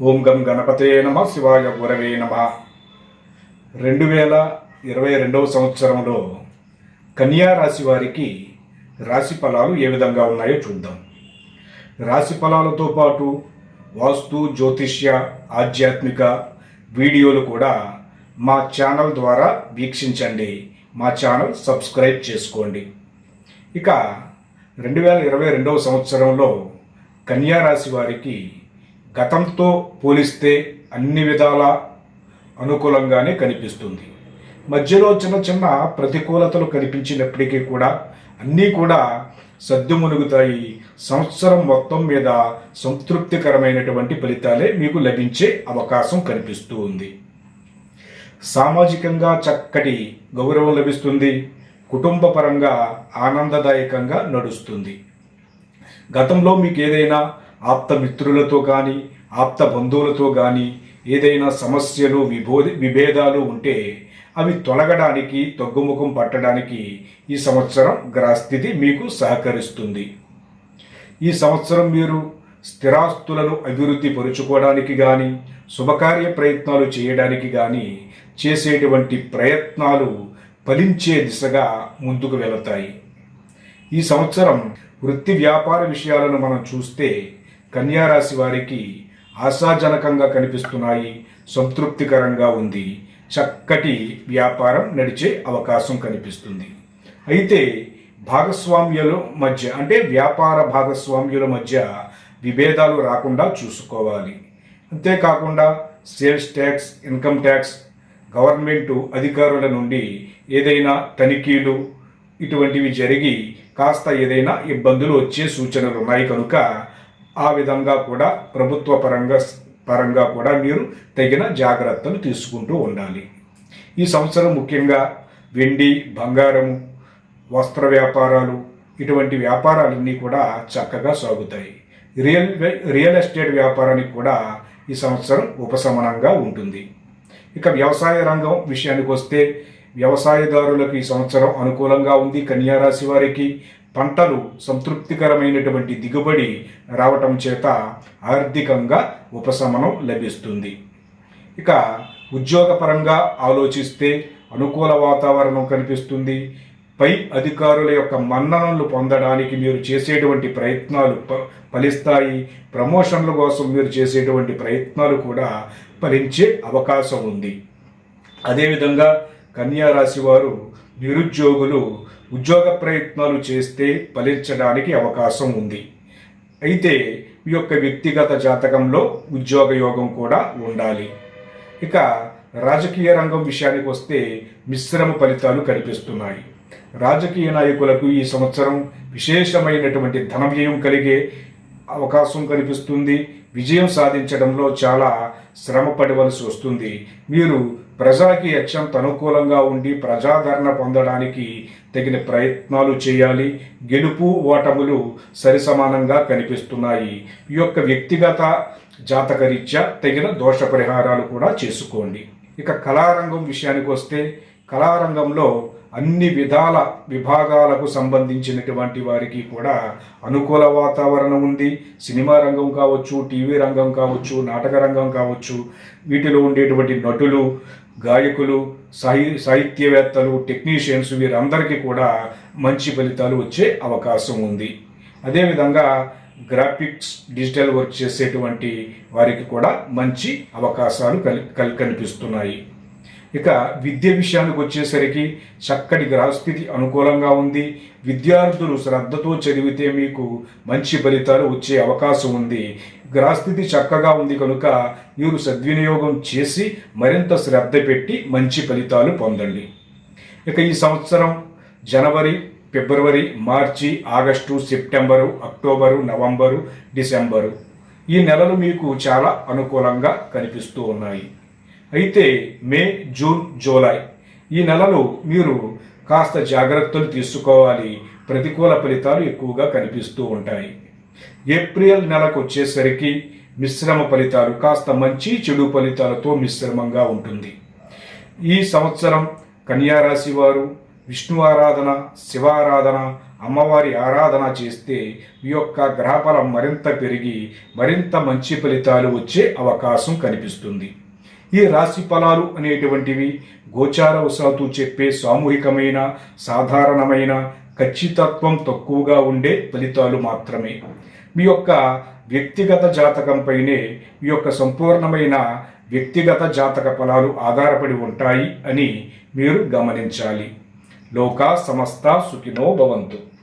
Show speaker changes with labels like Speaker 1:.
Speaker 1: ఓం గం గణపతే నమ శివాయ గురవే నమ. రెండు వేల ఇరవై రెండవ సంవత్సరంలో కన్యా రాశి వారికి రాశి ఫలాలు ఏ విధంగా ఉన్నాయో చూద్దాం. రాశి ఫలాలతో పాటు వాస్తు జ్యోతిష్య ఆధ్యాత్మిక వీడియోలు కూడా మా ఛానల్ ద్వారా వీక్షించండి. మా ఛానల్ సబ్స్క్రైబ్ చేసుకోండి. ఇక రెండు వేల ఇరవై రెండవ సంవత్సరంలో కన్యా రాశి వారికి గతంతో పోలిస్తే అన్ని విధాల అనుకూలంగానే కనిపిస్తుంది. మధ్యలో చిన్న చిన్న ప్రతికూలతలు కనిపించినప్పటికీ కూడా అన్నీ కూడా సర్దుమునుగుతాయి సంవత్సరం మొత్తం మీద సంతృప్తికరమైనటువంటి ఫలితాలే మీకు లభించే అవకాశం కనిపిస్తూ ఉంది సామాజికంగా చక్కటి గౌరవం లభిస్తుంది. కుటుంబపరంగా ఆనందదాయకంగా నడుస్తుంది. గతంలో మీకు ఏదైనా ఆప్త మిత్రులతో కానీ ఆప్త బంధువులతో కానీ ఏదైనా సమస్యలు విభోధి విభేదాలు ఉంటే అవి తొలగడానికి తగ్గుముఖం పట్టడానికి ఈ సంవత్సరం గ్రహస్థితి మీకు సహకరిస్తుంది. ఈ సంవత్సరం మీరు స్థిరాస్తులను అభివృద్ధి పరుచుకోవడానికి కానీ శుభకార్య ప్రయత్నాలు చేయడానికి కానీ చేసేటువంటి ప్రయత్నాలు ఫలించే దిశగా ముందుకు వెళతాయి. ఈ సంవత్సరం వృత్తి వ్యాపార విషయాలను మనం చూస్తే కన్యారాశి వారికి ఆశాజనకంగా కనిపిస్తున్నాయి సంతృప్తికరంగా ఉంది. చక్కటి వ్యాపారం నడిచే అవకాశం కనిపిస్తుంది. అయితే భాగస్వామ్యుల మధ్య అంటే వ్యాపార భాగస్వామ్యుల మధ్య విభేదాలు రాకుండా చూసుకోవాలి. అంతేకాకుండా sales tax income tax government అధికారుల నుండి ఏదైనా తనిఖీలు ఇటువంటివి జరిగి కాస్త ఏదైనా ఇబ్బందులు వచ్చే సూచనలు ఉన్నాయి కనుక ఆ విధంగా కూడా ప్రభుత్వ పరంగా పరంగా కూడా మీరు తగిన జాగ్రత్తలు తీసుకుంటూ ఉండాలి. ఈ సంవత్సరం ముఖ్యంగా వెండి బంగారము వస్త్ర వ్యాపారాలు ఇటువంటి వ్యాపారాలన్నీ కూడా చక్కగా సాగుతాయి. రియల్ రియల్ ఎస్టేట్ వ్యాపారానికి కూడా ఈ సంవత్సరం ఉపశమనంగా ఉంటుంది. ఇక వ్యవసాయ రంగం విషయానికి వస్తే వ్యవసాయదారులకు ఈ సంవత్సరం అనుకూలంగా ఉంది. కన్యారాశి వారికి పంటలు సంతృప్తికరమైనటువంటి దిగుబడి రావటం చేత ఆర్థికంగా ఉపశమనం లభిస్తుంది. ఇక ఉద్యోగపరంగా ఆలోచిస్తే అనుకూల వాతావరణం కనిపిస్తుంది. పై అధికారుల యొక్క మన్ననలు పొందడానికి మీరు చేసేటువంటి ప్రయత్నాలు ప- ఫలిస్తాయి. ప్రమోషన్ల కోసం మీరు చేసేటువంటి ప్రయత్నాలు కూడా ఫలించే అవకాశం ఉంది. అదేవిధంగా కన్యా రాశి వారు నిరుద్యోగులు ఉద్యోగ ప్రయత్నాలు చేస్తే ఫలించడానికి అవకాశం ఉంది. అయితే మీ యొక్క వ్యక్తిగత జాతకంలో ఉద్యోగ యోగం కూడా ఉండాలి. ఇక రాజకీయ రంగం విషయానికి వస్తే మిశ్రమ ఫలితాలు కనిపిస్తున్నాయి. రాజకీయ నాయకులకు ఈ సంవత్సరం విశేషమైనటువంటి ధన వ్యయం కలిగే అవకాశం కనిపిస్తుంది. విజయం సాధించడంలో చాలా శ్రమ పడవలసి వస్తుంది. మీరు ప్రజలకి అత్యంత అనుకూలంగా ఉండి ప్రజాదరణ పొందడానికి తగిన ప్రయత్నాలు చేయాలి. గెలుపు ఓటములు సరిసమానంగా కనిపిస్తున్నాయి. ఈ యొక్క వ్యక్తిగత జాతకరీత్యా తగిన దోష పరిహారాలు కూడా చేసుకోండి. ఇక కళారంగం విషయానికి వస్తే కళారంగంలో అన్ని విధాల విభాగాలకు సంబంధించినటువంటి వారికి కూడా అనుకూల వాతావరణం ఉంది. సినిమా రంగం కావచ్చు టీవీ రంగం కావచ్చు నాటక రంగం కావచ్చు వీటిలో ఉండేటువంటి నటులు గాయకులు సాహి సాహిత్యవేత్తలు టెక్నీషియన్స్ వీరందరికీ కూడా మంచి ఫలితాలు వచ్చే అవకాశం ఉంది. అదేవిధంగా గ్రాఫిక్స్ డిజిటల్ వర్క్ చేసేటువంటి వారికి కూడా మంచి అవకాశాలు కల్ కనిపిస్తున్నాయి. ఇక విద్య విషయానికి వచ్చేసరికి చక్కటి గ్రహస్థితి అనుకూలంగా ఉంది. విద్యార్థులు శ్రద్ధతో చదివితే మీకు మంచి ఫలితాలు వచ్చే అవకాశం ఉంది. గ్రహస్థితి చక్కగా ఉంది కనుక మీరు సద్వినియోగం చేసి మరింత శ్రద్ధ పెట్టి మంచి ఫలితాలు పొందండి. ఇక ఈ సంవత్సరం జనవరి ఫిబ్రవరి మార్చి ఆగస్టు సెప్టెంబరు అక్టోబరు నవంబరు డిసెంబరు ఈ నెలలు మీకు చాలా అనుకూలంగా కనిపిస్తూ ఉన్నాయి. అయితే మే జూన్ జూలై ఈ నెలలు మీరు కాస్త జాగ్రత్తలు తీసుకోవాలి. ప్రతికూల ఫలితాలు ఎక్కువగా కనిపిస్తూ ఉంటాయి. ఏప్రిల్ నెలకు వచ్చేసరికి మిశ్రమ ఫలితాలు కాస్త మంచి చెడు ఫలితాలతో మిశ్రమంగా ఉంటుంది. ఈ సంవత్సరం కన్యారాశి వారు విష్ణు ఆరాధన శివారాధన అమ్మవారి ఆరాధన చేస్తే మీ యొక్క గ్రహఫలం మరింత పెరిగి మరింత మంచి ఫలితాలు వచ్చే అవకాశం కనిపిస్తుంది. ఈ రాశి ఫలాలు అనేటువంటివి గోచారవశాత్తు చెప్పే సామూహికమైన సాధారణమైన ఖచ్చితత్వం తక్కువగా ఉండే ఫలితాలు మాత్రమే. మీ యొక్క వ్యక్తిగత జాతకంపైనే మీ యొక్క సంపూర్ణమైన వ్యక్తిగత జాతక ఫలాలు ఆధారపడి ఉంటాయి అని మీరు గమనించాలి. లోకా సమస్త సుఖినో భవంతు.